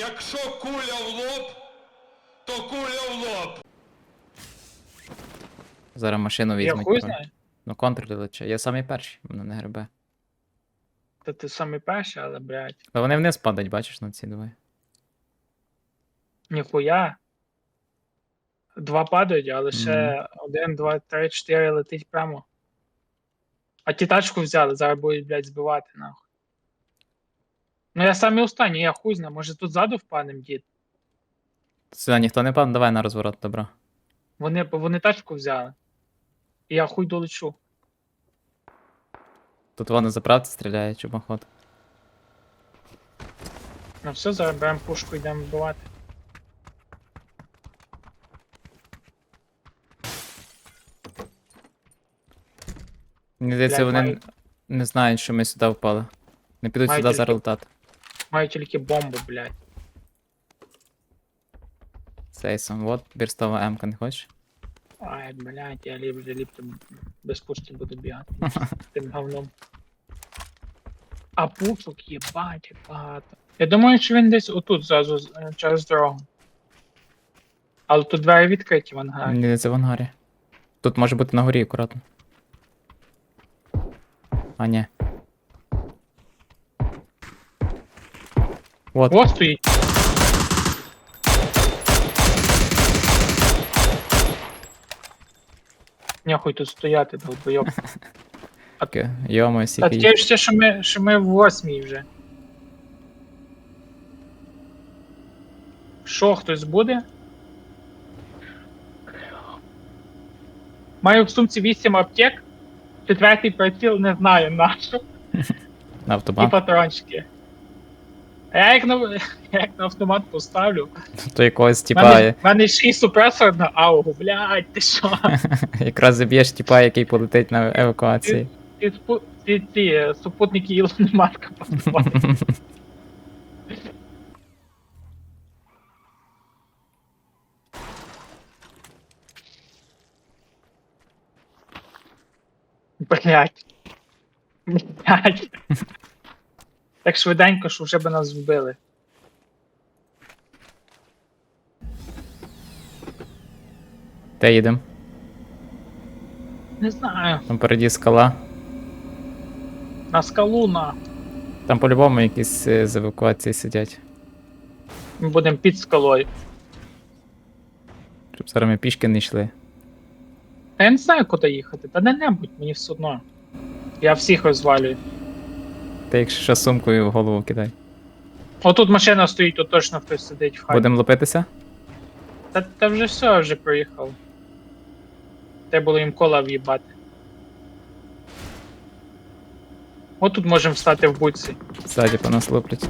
Якщо куля в лоб, то куля в лоб. Зараз машину Я візьмуть. хуй знаю. Ну, контр лече. Я самий перший, мене не гребе. Та ти самий перший, але, блядь, Але вони вниз падають, бачиш, на ці двоє. ніхуя. Два падають, але ще один, два, три, чотири летить прямо. А ті тачку взяли, зараз будуть, блядь, збивати, нахуй. Ну я самий останній, я хуй знаю, може тут ззаду впадем, дід. Сюди ніхто не падає, давай на розворот, добро. Вони, вони тачку взяли. І я хуй долечу. Тут вони заправці стріляють, чубоход. Ну все, зараз беремо пушку, йдемо вбивати. Мені здається, Блядь, вони маю- не знають, що ми сюди впали. Не підуть Мають сюди тільки- зараз летати. Маю тільки бомбу, блядь. Сейсом. От, бірстова М-ка не хочеш? Ай, блядь, я ліпше ліпше без пушки буду бігати. з Тим говном. А пушок єбать, як багато. Я думаю, що він десь отут зразу е, через дорогу. Але тут двері відкриті в ангарі. Мені здається, в ангарі. Тут може бути на горі, акуратно. А, ні. От, О, стоїть. Нехуй тут стояти, долбойоб. таке. Йомо, Та сіки. таке ще, що ми, що ми в восьмій вже. Що, хтось буде? Маю в сумці 8 аптек. Четвертий приціл не знаю на що. На І патрончики. А я як на, я як на автомат поставлю. То якогось типа, в мене ще й супресор на аугу, блядь, ти що? якраз заб'єш типа, який полетить на евакуації. Ці, ці, ці е, супутники Ілона Маска поставили. Блять. Блять. Так швиденько, що вже би нас вбили. Де їдем? Не знаю. Там скала. На скалу на. Там по-любому якісь е, з евакуації сидять. Ми будемо під скалою. Щоб зараз ми пішки не йшли. Та я не знаю, куди їхати. Та де-небудь, мені все одно. Я всіх розвалюю. Ти якщо що сумкою в голову кидай. Отут машина стоїть, тут точно хтось сидить в хаті. Будемо лупитися? Та, та вже все, вже проїхав. Треба було їм кола в'їбати. От тут можемо встати в будці. Ззаді по нас луплять.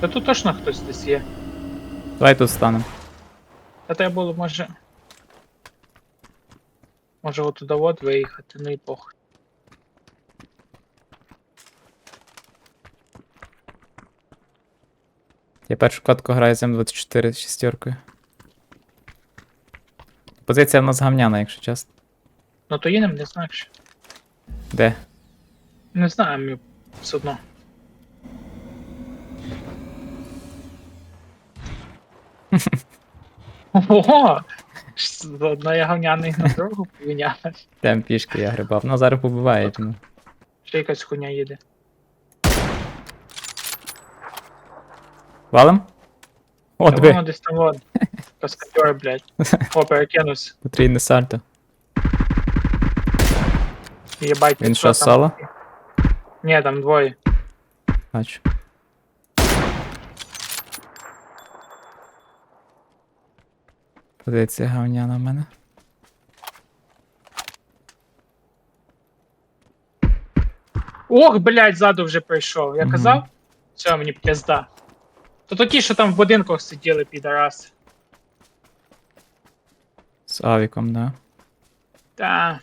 Та тут точно хтось десь є. Давай тут станемо. Та треба було, може. Може отуда от виїхати, ну і похуй. Я першу катку граю з М24 шістеркою. Позиція в нас гавняна, якщо чесно. Ну то їдемо, не знаю що. Де? Не знаю, мені все одно. Ого! З одної говняної на другу помінялась. Там пішки я грибав. Ну зараз побивають. Ну. Ще якась хуйня їде. Валим? О, Та воно диви, десь там вон. Каскадер, блядь. О, перекинувся. потрійне сальто. Єбать, Він що, там? соло? Ні, там двоє. Бачу. Позиція гавняна в мене. Ох, блядь, ззаду вже прийшов. Я казав? Все, мені пизда. То такі, що там в будинках сиділи, підараси. З авіком, да. Та.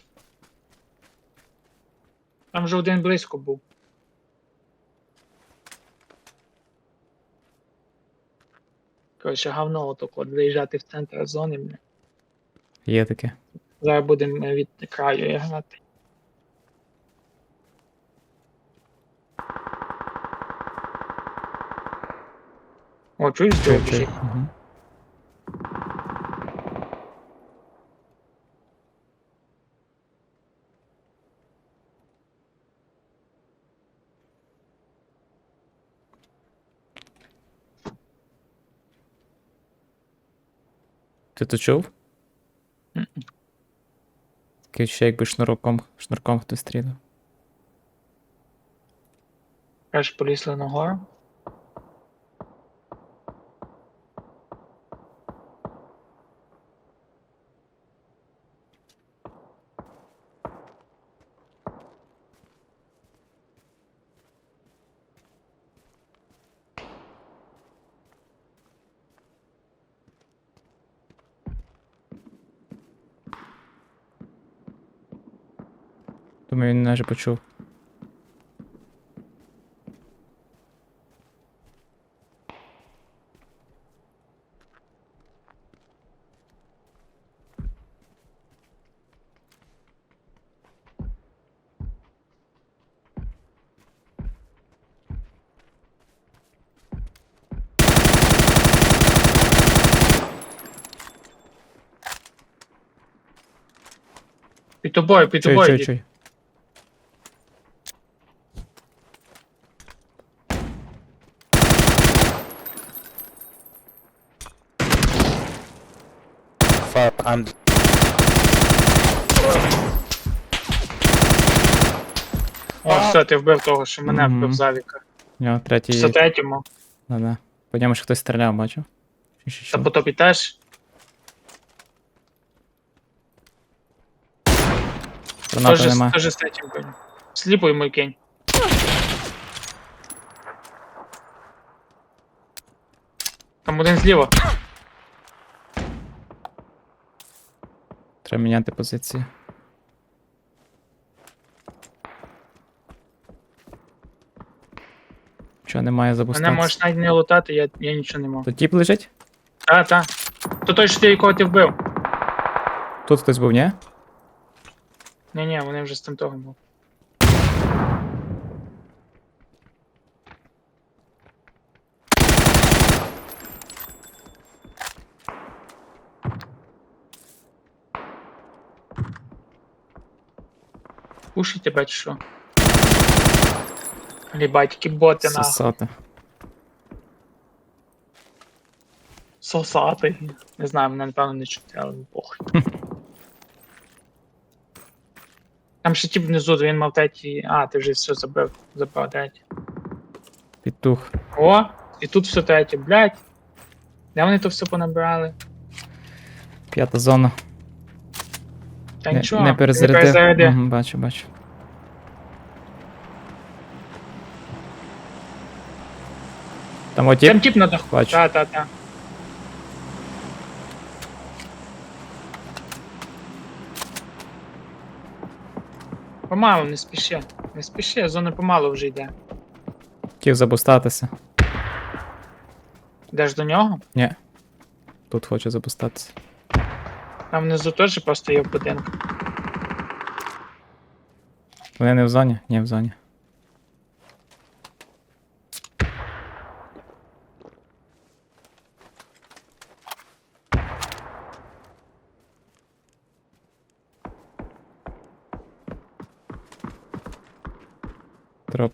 Там вже один близько був. Коротше, говно отак от виїжджати в центр зони. Є таке. Зараз будемо від краю грати. Де Чую, чую. біжить? Угу. Ти то чув? Таке ще якби шнурком, шнурком хтось стріляв. Кажеш, полізли на Думаю, він навіть почув. Під тобою, під Чуй, тобою. чуй, чуй. I'm О, все, ти вбив того, що мене Мгм. вбив завіка. У нього третій. Все третьому. Да, да. По ньому ж хтось стріляв, бачив? Чи ще Та що? по тобі теж. Гранати Теж, нема. теж з третім конем. Сліпуй мой кінь. Там один зліва. Треба міняти позиції. Чого немає Мене забустатися? можеш навіть не лутати, я, я нічого не можу. То тіп лежить? Та, та. То той, що ти якого ти вбив. Тут хтось був, ні? Ні, ні, вони вже з тим того був. Пушить чи що? Лібать, які боти нахуй. Сосати. Сосати. Не знаю, мене напевно не чути, але похуй. Там ще ті внизу, він мав третій. А, ти вже все забив. Забив третій. Пітух. О, і тут все третє, блядь. Де вони то все понабирали? П'ята зона. Та Не, нічого, не перезарядив. перезаряди. Мгм, бачу, бачу. Там от Там тип на даху. Бачу. Та, та, та. Помалу, не спіши. Не спіши, зона помалу вже йде. Хотів забустатися. Йдеш до нього? Ні. Тут хочу забустатися. Там внизу теж просто є в будинку. Вони не в зоні? Ні, в зоні.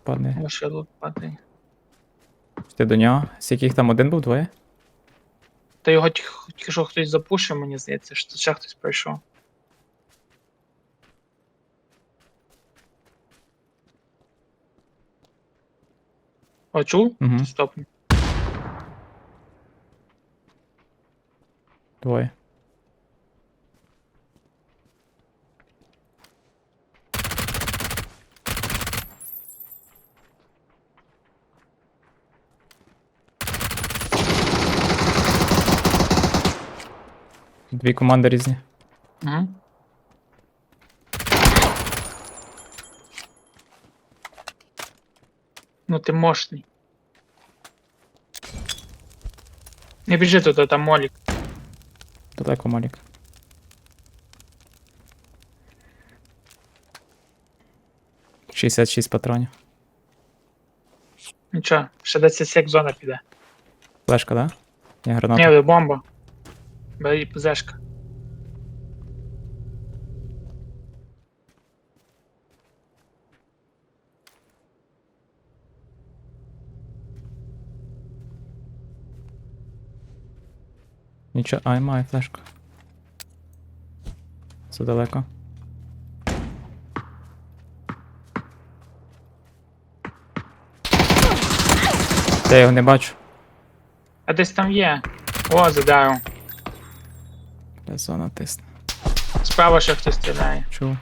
Падає. Лише лут падає. Ти до нього? Скільки їх там один був, двоє? Та його тільки тільки що хтось запушив, мені здається, що ще хтось пройшов. О, чув? Угу. Стоп. Двоє. Дві команди різні. Угу. Ну ти мощний. Не біжи туди, там молік. Далеко Малік. Шістдесят шість патронів. Нічого, ще 10 сек зона піде. Флешка, да? Я Ні, граната. ви бомба. Бери ПЗшка. Нічого. Ай, маю флешку. Це далеко. Я його не бачу. А десь там є. О, задарив. Бля, зона тисне. Справа ще хтось стріляє. Чув.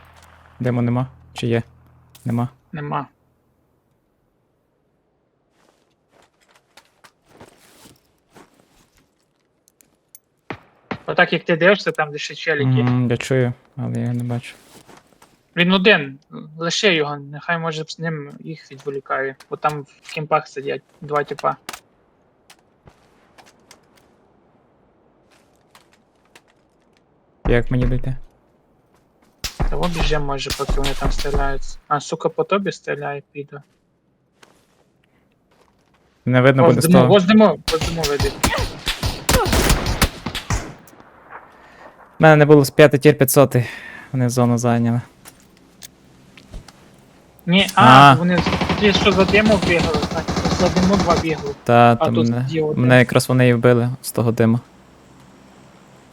Диму нема? Чи є? Нема. Нема. Отак як ти дивишся, там де ще челіки. М, Я чую, але я не бачу. Він один, лише його, нехай може з ним їх відволікає, бо там в кімпах сидять два типа. Як мені дойти? Того біжем, може, поки вони там стріляються. А, сука, по тобі стріляє, піде. Не видно буде Воздимо, того. воздимо, воздимо веди. У мене не було з 5 тір 500. Вони зону зайняли. Ні, а, А. вони ті, що за диму бігали, так, за диму два бігли. Та А там тут мене, є один. мене якраз вони і вбили з того дима.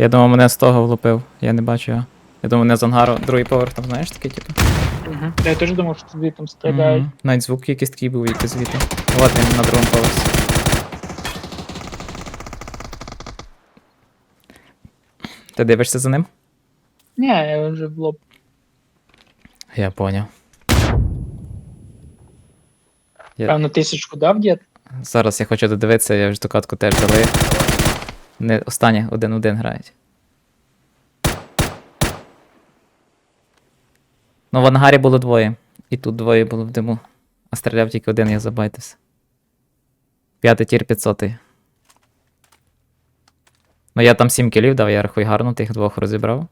Я думав, мене з того влупив. Я не бачу його. Я думав, мене з ангару другий поверх, там знаєш такий типу. Угу. Я теж думав, що тобі там стріляють. Мгм. Навіть звук якийсь такий був, якийсь звідти. От він на другому поверсі. Ти дивишся за ним? Ні, я вже в лоб. Я поняв. Я- Певно, тисячку дав дід. Зараз я хочу додивитися, я вже ту катку теж дали. Не останнє один-один грають. Ну, в ангарі було двоє. І тут двоє було в диму. А стріляв тільки один, я забайтився. П'ятий тір 500. Ну я там 7 кілів дав, я рахую гарно, тих двох розібрав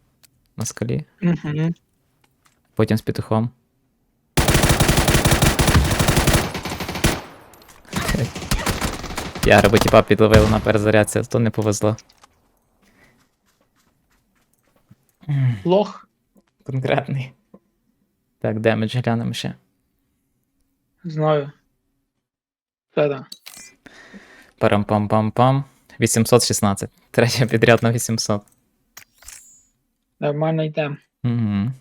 на скалі. Угу. Потім з петухом. Я бо тіпа підловили на перезарядці, то не повезло. Лох. Конкретний. Так, демедж глянемо ще. Знаю. Та-да. Парам-пам-пам-пам. 816. Третя підряд на 800. Нормально йде. Угу.